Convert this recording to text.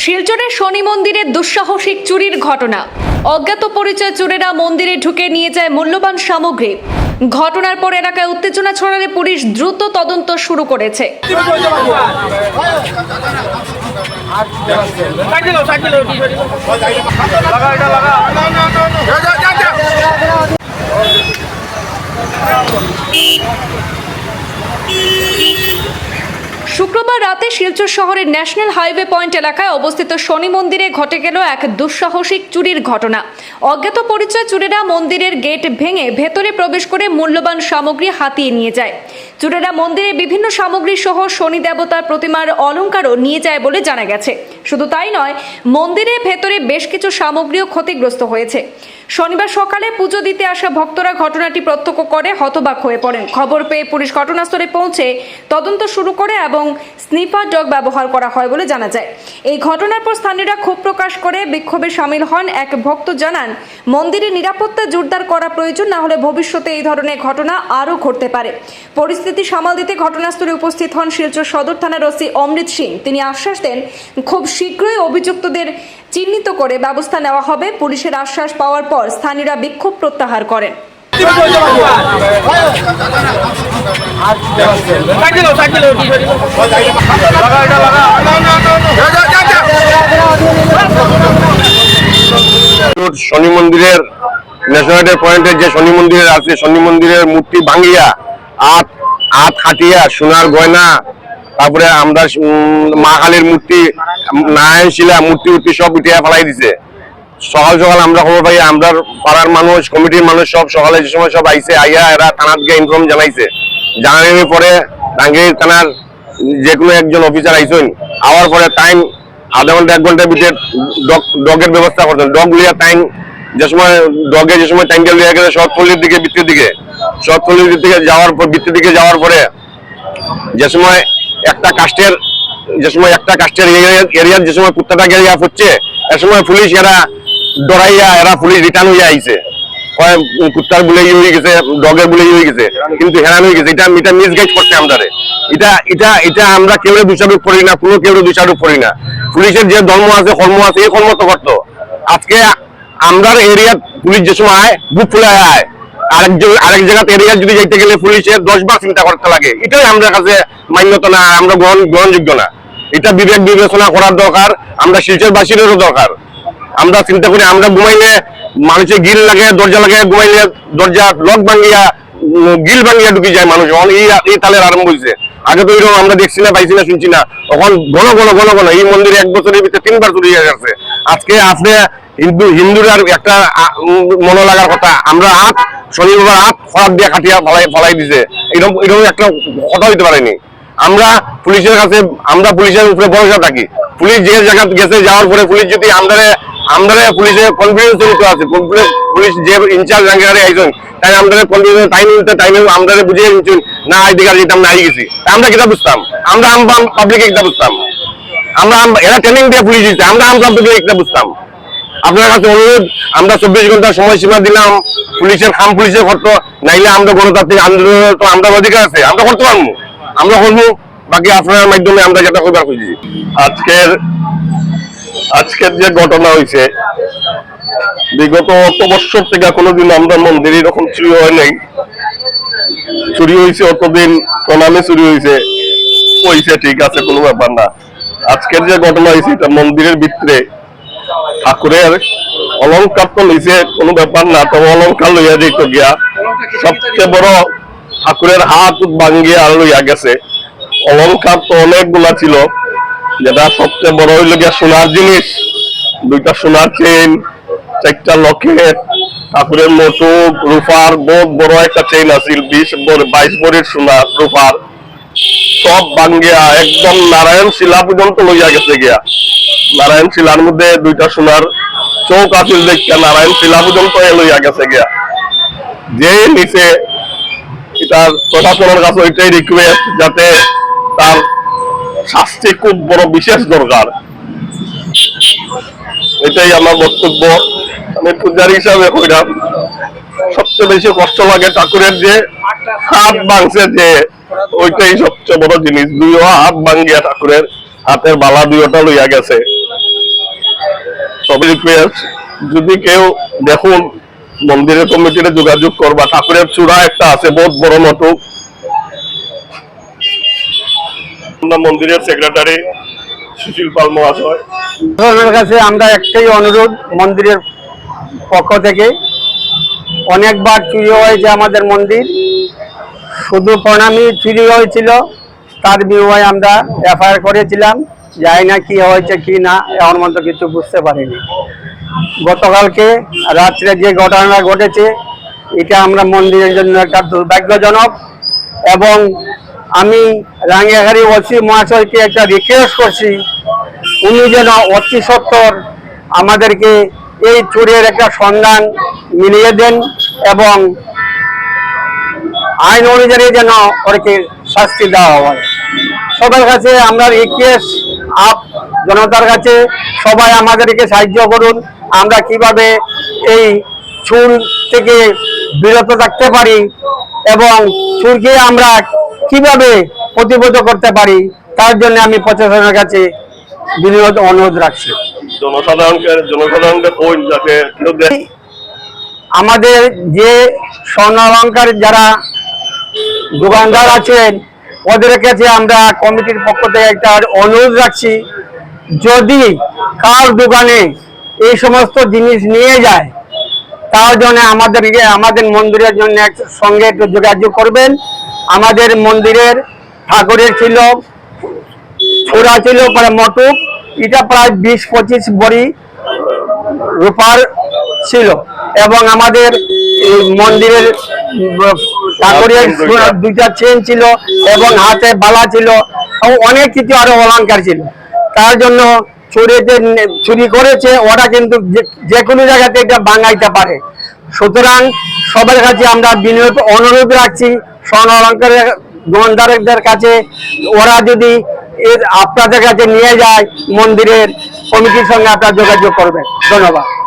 শিলচরের শনি মন্দিরের দুঃসাহসিক চুরির ঘটনা। অজ্ঞাত পরিচয় চোরেরা মন্দিরে ঢুকে নিয়ে যায় মূল্যবান সামগ্রী। ঘটনার পর এলাকায় উত্তেজনা ছড়ালে পুলিশ দ্রুত তদন্ত শুরু করেছে। শুক্রবার রাতে শিলচর শহরের ন্যাশনাল হাইওয়ে পয়েন্ট এলাকায় অবস্থিত শনি মন্দিরে ঘটে গেল এক দুঃসাহসিক চুরির ঘটনা। অজ্ঞাত পরিচয় চুরেরা মন্দিরের গেট ভেঙে ভেতরে প্রবেশ করে মূল্যবান সামগ্রী হাতিয়ে নিয়ে যায়। চুরেরা মন্দিরের বিভিন্ন সামগ্রী সহ শনি দেবতার প্রতিমার অলংকারও নিয়ে যায় বলে জানা গেছে। শুধু তাই নয়, মন্দিরের ভেতরে বেশ কিছু সামগ্রীও ক্ষতিগ্রস্ত হয়েছে। শনিবার সকালে পুজো দিতে আসা ভক্তরা ঘটনাটি প্রত্যক্ষ করে, হতবাক হয়ে পড়েন। খবর পেয়ে পুলিশ ঘটনাস্থলে পৌঁছে তদন্ত শুরু করে এবং স্নিপার ডগ ব্যবহার করা হয় বলে জানা যায়। এই ঘটনার পর স্থানীয়রা ক্ষোভ প্রকাশ করে বিক্ষোভে সামিল হন এক ভক্ত, জানান, মন্দিরে নিরাপত্তা জোরদার করা প্রয়োজন, না হলে ভবিষ্যতে এই ধরনের ঘটনা আরও ঘটতে পারে। পরিস্থিতি সামাল দিতে ঘটনাস্থলে উপস্থিত হন শিলচর সদর থানার ওসি অমৃত সিং। তিনি আশ্বাস দেন, খুব শীঘ্রই অভিযুক্তদের চিহ্নিত করে ব্যবস্থা নেওয়া হবে। পুলিশের আশ্বাস পাওয়ার পর স্থানীয়রা বিক্ষোভ প্রত্যাহার করেন। শনি মন্দিরের ন্যাশনাল পয়েন্টের যে শনি মন্দিরের আছে, শনি মন্দিরের মূর্তি ভাঙিয়া, আত আত খাটিয়া সোনার গয়না তারপরে আমরা মা কালীর মূর্তি, নারায়ণ শিলা, মূর্তি উর্তি সব উঠিয়া ফেলাই দিছে। সকাল সকাল আমরা খবর পাই, আমরা পাড়ার মানুষ, কমিটির মানুষ সব সকালে যে সময় সব আইছে, আইয়া এরা থানাত গিয়ে ইনফর্ম জানাইছে। জানানোর পরে টাঙ্গির থানার যে কোনো একজন অফিসার আইসেন আওয়ার পরে টাইম আধা ঘণ্টা, এক ঘণ্টার ভিতরে ডগ, ডগের ব্যবস্থা করছেন ডগ লিয়া টাইম যে সময় ডগে যে সময় টাইমটা লিয়ে গেছে শর্টফলির দিকে বৃত্তির দিকে। শর্টফলির দিকে যাওয়ার পর বৃত্তির দিকে যাওয়ার পরে যে সময় একটা কাস্টের, যে সময় একটা কাস্টের এরিয়ার যে সময় কুত্তাটা গেরিয়া হচ্ছে এ সময় পুলিশ এরা ডরাইয়া, এরা পুলিশ রিটার্ন হয়ে আইছে। কুত্তার বলে হয়ে গেছে, ডগের বলে হয়ে গেছে, কিন্তু হেরান হয়ে গেছে। এটা এটা মিসগাইড করছে আমাদের এটা এটা এটা আমরা কেউ দোষারোপ করি না, কোনো কেউ দোষারোপ করি না। পুলিশের যে ধর্ম আছে, কর্ম আছে, এই কর্ম তো করতো। আজকে আমরা এরিয়া পুলিশ যে সময় আয়, বুক ফুলে আয়। আরেক জ- আরেক জায়গাতে এরিয়া যদি যাইতে গেলে পুলিশের চিন্তা করতে লাগে। এটাই আমাদের কাছে মান্যতা না আমরা গ্রহণ গ্রহণযোগ্য না। এটা বিবেক বিবেচনা করার দরকার আমরা শিলচর বাসীদেরও দরকার। আমরা চিন্তা করি আমরা ঘুমাইলে মানুষের গিল লাগে দরজা লাগে ঘুমাইলে দরজা লক ভাঙ্গিয়া উম, গিল ভাঙ্গিয়া ঢুকি যায় মানুষ। এখন এই তালের আরম্ভ হয়েছে আগে তো এরকম আমরা দেখছি না পাইছি না শুনছি না। তখন ঘন ঘন ঘন ঘন এই মন্দিরে এক বছরের ভিতরে তিনবার চুরি হয়ে গেছে। আজকে আপনি হিন্দু হিন্দুরার একটা মনে লাগার কথা। আমরা হাত শনিবার হাত খরাব দিয়ে কাটিয়া ফলাই ফলাই দিছে। এরকম এরকম একটা কথা হইতে পারেনি। আমরা পুলিশের কাছে আমরা পুলিশের উপরে ভরসা থাকি। পুলিশ যে জায়গা গেছে যাওয়ার পরে পুলিশ যদি আমদারে আমদারে পুলিশের কনফিডেন্স তো আছে পুলিশ যে ইনচার্জ রাঙ্গিয়ারে আইছেন তাই আমদারে কনফিডেন্স টাইম নিতে টাইমে আমদারে বুঝিয়ে নিচ্ছেন না আইডি কার্ড যেতাম না আই গেছি। আমরা কিতা বুঝতাম? আমরা আম পাবলিকে কিতা বুঝতাম? আমরা আম- এরা ট্রেনিং দিয়ে পুলিশ দিচ্ছে আমরা আম পাবলিকে কিতা বুঝতাম? আপনার কাছে অনুরোধ, আমরা চব্বিশ ঘণ্টা সময়সীমা দিলাম, পুলিশের খাম পুলিশের করতো নাইলে আমরা গণতান্ত্রিক আন্দোলনের তো আমরা অধিকার আছে, আমরা করতে পারব। আমরা করব, বাকি আপনার মাধ্যমে আমরা যেটা করবার খুঁজি। আজকের আজকের যে ঘটনা হয়েছে, বিগত অত বছর থেকে কোনোদিন আমরা মন্দিরে এরকম চুরি হয় নাই। চুরি হয়েছে অতদিন, প্রণামে চুরি হয়েছে। হয়েছে, ঠিক আছে, কোনো ব্যাপার না। আজকের যে ঘটনা হয়েছে, এটা মন্দিরের ভিতরে ঠাকুরের অলংকার তো লইছে, কোনো ব্যাপার না, তবে অলংকার লইয়া যেত গিয়া। সবচেয়ে বড় ঠাকুরের হাত ভাঙ্গিয়া আর লইয়া গেছে। অলংকার তো অনেকগুলা ছিল, যেটা সবচেয়ে বড় হইল গিয়া সোনার জিনিস। দুইটা সোনার চেন চারটা লকেট ঠাকুরের মটুক রূপার বহুত বড় একটা চেইন আছিল, বিশ বাইশ বড়ির সোনার রূপার সব ভাঙ্গিয়া একদম নারায়ণ শিলা পর্যন্ত লইয়া গেছে গিয়া। নারায়ণ শিলার মধ্যে দুইটা সোনার চৌক আছিল দেখা নারায়ণ শিলা পর্যন্ত লইয়া গেছে গিয়া। যে নিচে এটার প্রশাসনের কাছে ওইটাই রিকোয়েস্ট যাতে তার শাস্তি খুব বড় বিশেষ দরকার। এটাই আমার বক্তব্য। আমি পূজারি হিসাবে কইলাম সবচেয়ে বেশি কষ্ট লাগে ঠাকুরের যে হাত ভাঙছে যে, ওইটাই সবচেয়ে বড় জিনিস। দুইও হাত ভাঙ্গিয়া ঠাকুরের হাতের বালা দুইটা লইয়া গেছে। সব রিকোয়েস্ট, যদি কেউ দেখুন মন্দিরের কমিটিতে যোগাযোগ করবা, ঠাকুরের চূড়া একটা আছে, বহুত বড় মতো মন্দিরের সেক্রেটারি সুশীল পাল মহাশয়। কাছে আমরা একটাই অনুরোধ মন্দিরের পক্ষ থেকে। অনেকবার চুরি হয়েছে আমাদের মন্দির। শুধু প্রণামী চুরি হয়েছিল, তার বিনিময়ে আমরা এফআইআর করেছিলাম। জানি না কি হয়েছে কি না এমন মতো কিছু বুঝতে পারিনি। গতকালকে রাত্রে যে ঘটনাটা ঘটেছে, এটা আমরা মন্দিরের জন্য একটা দুর্ভাগ্যজনক এবং আমি রাঙ্গিয়াঘাড়ি ওসি মহাশয়কে একটা রিকোয়েস্ট করছি, উনি যেন অতি সত্তর আমাদেরকে এই চুরের একটা সন্ধান মিলিয়ে দেন এবং আইন অনুযায়ী যেন ওকে শাস্তি দেওয়া হয়। সবার কাছে আমরা রিকোয়েস্ট আপ, জনতার কাছে সবাই আমাদেরকে সাহায্য করুন। আমরা কীভাবে এই চুর থেকে বিরত থাকতে পারি এবং চুরকে আমরা কীভাবে প্রতিবোধ করতে পারি, তার জন্য আমি প্রশাসনের কাছে বিনোদ অনুরোধ রাখছি। জনসাধারণকে জনসাধারণকে যাতে আমাদের যে স্বর্ণ অলঙ্কার যারা দোকানদার আছেন, ওদের কাছে আমরা কমিটির পক্ষ থেকে একটা অনুরোধ রাখছি, যদি কার দোকানে এই সমস্ত জিনিস নিয়ে যায়, তার জন্য আমাদেরকে আমাদের মন্দিরের জন্য এক সঙ্গে একটু যোগাযোগ করবেন। আমাদের মন্দিরের ঠাকুরের ছিল, ছোড়া ছিল প্রায় মটুক, এটা প্রায় বিশ পঁচিশ বড়ি রূপার ছিল। এবং আমাদের মন্দিরের, ঠাকুরের দুইটা চেন ছিল এবং হাতে বালা ছিল। অনেক কিছু আরও অলংকার ছিল। তার জন্য চুরিতে চুরি করেছে, ওরা কিন্তু যে- কোনো জায়গাতে এটা বাঙাইতে পারে। সুতরাং সবার কাছে আমরা বিনোদ অনুরোধ রাখছি, স্বর্ণ অলঙ্কারের দোকানদারদের কাছে, ওরা যদি এর আপনাদের কাছে নিয়ে যায় মন্দিরের কমিটির সঙ্গে আপনারা যোগাযোগ করবেন। ধন্যবাদ।